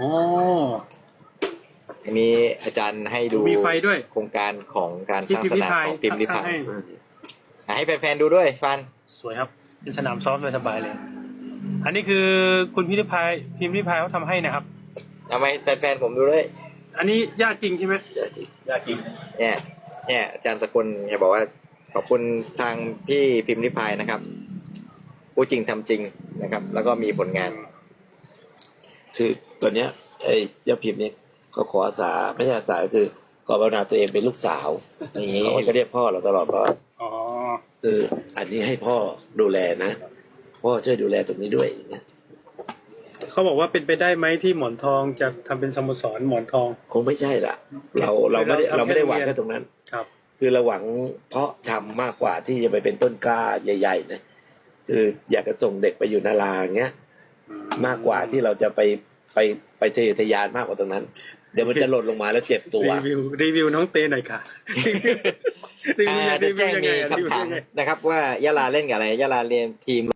อ๋อ อันนี้อาจารย์ให้ดูมีไฟด้วยโครงการของการสที่ร้างพิมสพ์รินามพายของพิมพ์ริพายให้ อะให้แฟนๆดูด้วยฟัน สวยครับ เป็นสนามซ้อมสบายๆเลย อันนี้คือคุณพิมพ์ริพายพิมพ์ริพายเขาทำให้นะครับ ทำไมแฟนๆผมดูด้วย อันนี้ญาติจริงใช่ไหมอยากกินเนี่ย เนี่ยอาจารย์สกลแกบอกว่า ขอบคุณทางพี่พิมพ์ริพายนะครับพูดจริงทำจริงนะครับ แล้วก็มีผลงาน คือตอนเนี้ยไอ้เจ้าพิมพ์เนี่ยเขาขออาสาไม่ใช่อาสาก็คือขอภาวนาตัวเองเป็นลูกสาว อย่างนี้เขาก็เรียกพ่อเราตลอดว่าอ๋อคืออันนี้ให้พ่อดูแลนะ พ่อช่วยดูแลตรงนี้ด้วยอย่างเงี้ยเขาบอกว่าเป็นไปได้ไหมที่หมอนทองจะทำเป็นสโมสรหมอนทอง คงไม่ใช่ละเราเราไม่ได้เราเราไม่ได้หวังแค่เรียนแค่ตรงนั้น ครับ คือเราหวังเพาะชำมากกว่าที่จะไปเป็นต้นกล้าใหญ่ๆนะคืออยากจะส่งเด็กไปอยู่นาราอย่างเงี้ย มากกว่าที่เราจะไป ไปไปทะเยอทะยานมากกว่าตรงนั้น เดี๋ยวมันจะหล่นลงมาแล้วเจ็บตัวรีวิวรีวิวน้องเต้หน่อยค่ะรีวิวอ่ารีจะวิวแจ้งยังไงมีอะรีวิวคำถามยังไงนะครับว่ายะลาเล่นกับอะไรยะลาเรียนทีม